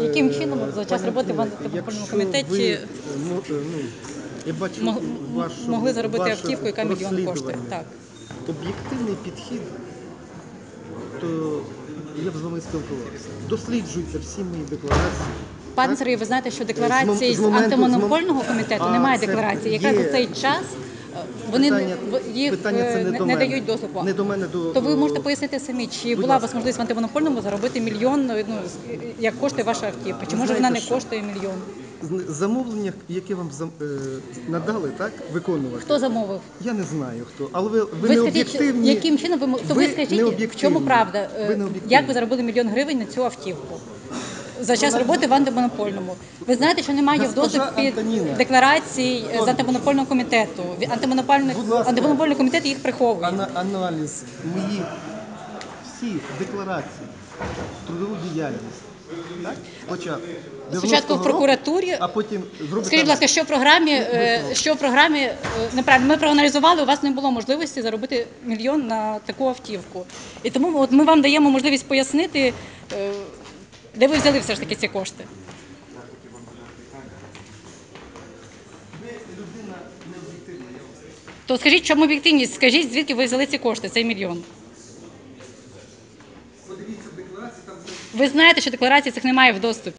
Яким чином за час роботи в антимонопольному комітеті ну, е, ну, я бачу мог- вашу, могли заробити ваше автівку, яка мільйон коштує? розслідування. Так. Об'єктивний підхід, то я б з вами спілкувався. Досліджуйте всі мої декларації. Пане Так? Сергію, ви знаєте, що З декларації з з моменту- антимонопольного з мом- комітету А, немає це декларації, є. яка за цей час вони Питання- їх питання це е, не не, до не мене. дають доступу. Не до мене, до- То ви до- можете пояснити самі, чи була у вас ласка. можливість в антимонопольному заробити мільйон, ну з- як коштує ваша автівка? Чи може вона знаєте, не що? коштує мільйон? З- Замовлення, яке вам зам- е, надали, так, виконувати? Хто замовив? Я не знаю хто, але ви, ви, Ви, не скажіть, об'єктивні. яким чином ви мо- то ви, Ви скажіть, не в об'єктивні. чому правда? Е, Ви не об'єктивні. Як ви заробили мільйон гривень на цю автівку? За час роботи в антимонопольному. Ви знаєте, що немає в доступі декларацій з антимонопольного комітету. Антимонопольний, антимонопольний комітет їх приховує. Ана- аналіз моїх всіх декларацій, трудову діяльність. Так? Спочатку. Спочатку 90-го в прокуратурі. а потім зробити. Скажіть, будь ласка, що в програмі, е, що в програмі е, неправильно? Ми проаналізували, у вас не було можливості заробити мільйон на таку автівку. І тому от ми вам даємо можливість пояснити, е, де ви взяли все ж таки ці кошти. То скажіть, чому об'єктивність? Скажіть, звідки ви взяли ці кошти, цей мільйон? Подивіться, декларації там зараз. Ви знаєте, що декларації цих немає в доступі.